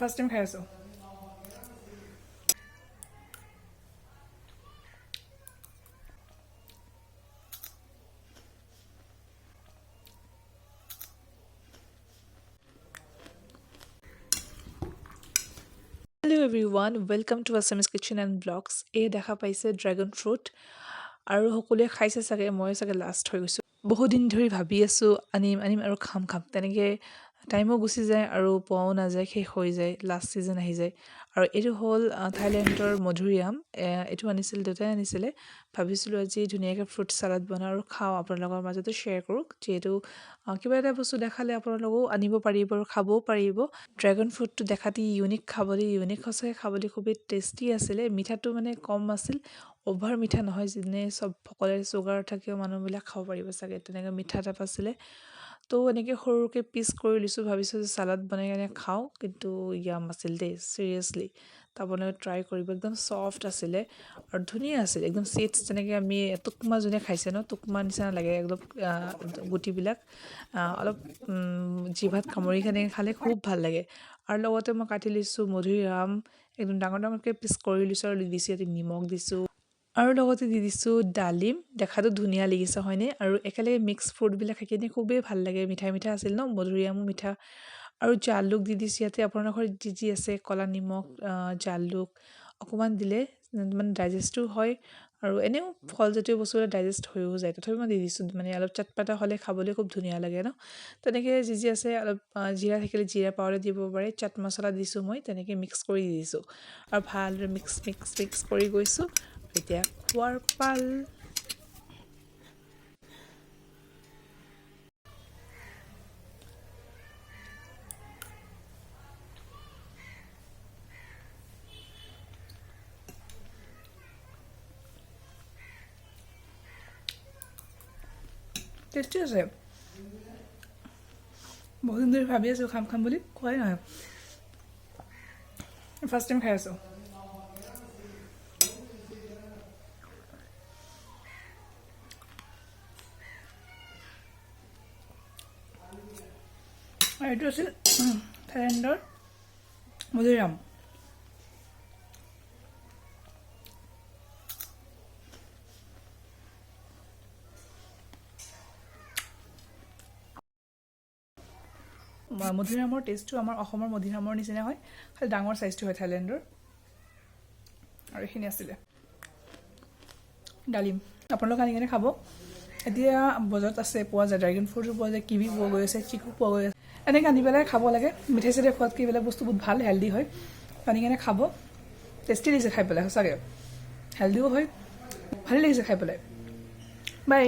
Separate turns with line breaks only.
First time খাই আছোঁ hello' everyone welcome to Assamese kitchen and blogs এই দেখা পাইছে ড্ৰেগন ফ্ৰুট আৰু সকলোৱে খাইছে চাগে মই চাগে লাষ্ট হৈ গৈছোঁ। বহুত দিন ধৰি ভাবি আছোঁ আনিম আনিম আৰু খাম খাম। তেনেকৈ টাইমো গুচি যায় আৰু পোৱাও নাযায় শেষ হৈ যায় লাষ্ট ছিজন আহি যায়। আৰু এইটো হ'ল থাইলেণ্ডৰ মধুৰিআম এ, এইটো আনিছিল দেউতাই আনিছিলে। ভাবিছিলোঁ আজি ধুনীয়াকৈ ফ্ৰুট চালাড বনাওঁ আৰু খাওঁ আপোনালোকৰ মাজতো শ্বেয়াৰ কৰোঁ। যিহেতু কিবা এটা বস্তু দেখালে আপোনালোকেও আনিব পাৰিব আৰু খাবও পাৰিব। ড্ৰেগন ফ্ৰুটটো দেখাত ইউনিক খাবলৈ ইউনিক সঁচাকৈ খাবলৈ খুবেই টেষ্টি আছিলে। মিঠাটো মানে কম আছিল অ'ভাৰ মিঠা নহয় যেনে চব সকলোৱে চুগাৰ থাকেও মানুহবিলাক খাব পাৰিব চাগে তেনেকৈ মিঠা টাইপ আছিলে। তো এনেকৈ সৰুকৈ পিচ কৰি লৈছোঁ ভাবিছোঁ যে চালাড বনাই কেনে খাওঁ কিন্তু য়াম আছিল দেই চিৰিয়াছলি তো আপোনালোকে ট্ৰাই কৰিব একদম ছফ্ট আছিলে আৰু ধুনীয়া আছিল একদম চিডছ যেনেকৈ আমি টুকমা যোনে খাইছে ন টুকমা নিচিনা লাগে একদম গুটিবিলাক। অলপ জিভাত কামুৰি কেনে খালে খুব ভাল লাগে। আৰু লগতে মই কাটি লৈছোঁ মধুৰিআম একদম ডাঙৰ ডাঙৰকৈ পিচ কৰি লৈছোঁ আৰু দিছোঁ ইয়াতে নিমখ দিছোঁ। আৰু লগতে দি দিছোঁ ডালিম দেখাতো ধুনীয়া লাগিছে হয়নে? আৰু একেলগে মিক্স ফ্ৰুটবিলাক খাই কিনে খুবেই ভাল লাগে। মিঠা মিঠা আছিল ন? মধুৰিআমো মিঠা। আৰু জালুক দি দিছোঁ ইয়াতে আপোনালোকৰ যি যি আছে ক'লা নিমখ জালুক অকণমান দিলে মানে ডাইজেষ্টো হয়। আৰু এনেও ফলজাতীয় বস্তুবিলাক ডাইজেষ্ট হৈও যায়। তথাপিও মই দি দিছোঁ মানে অলপ চটপটা হ'লে খাবলৈ খুব ধুনীয়া লাগে ন? তেনেকৈ যি যি আছে অলপ জিৰা থাকিলে জিৰা পাউডাৰ দিব পাৰে চাট মছলা দিছোঁ মই তেনেকৈ মিক্স কৰি দি দিছোঁ। আৰু ভালদৰে মিক্স মিক্স মিক্স কৰি গৈছোঁ। এতিয়া খোৱাৰ পাল। টেষ্টি আছে। বহুত দিন ধৰি ভাবি আছোঁ খাম খাম বুলি, খোৱাই নহয়। ফাৰ্ষ্ট টাইম খাই আছোঁ। আৰু এইটো আছিল থাইলেণ্ডৰ মধুৰিআম ম- মধুৰিআমৰ টেষ্টটো আমাৰ অসমৰ মধুৰিআমৰ নিচিনা হয় খালি ডাঙৰ চাইজটো হয় থাইলেণ্ডৰ। আৰু এইখিনি আছিলে। ডালিম। আপোনালোকে আনি কিনে খাব। এতিয়া বজাৰত আছে পোৱা যায় ড্ৰেগন ফ্ৰুটো পোৱা যায় কিৱি পোৱা গৈ আছে চিকু পোৱা গৈ আছে। এনেকৈ আনি পেলাই খাব লাগে। মিঠাই চিঠাই খোৱাতকৈ এইবিলাক বস্তু বহুত ভালো হেল্ডি হয়। আনি কিনে খাব। টেষ্টি লাগিছে খাই পেলাই, সঁচাকৈ। হেল্ডিও হয়, ভালেই লাগিছে খাই পেলাই। বাই।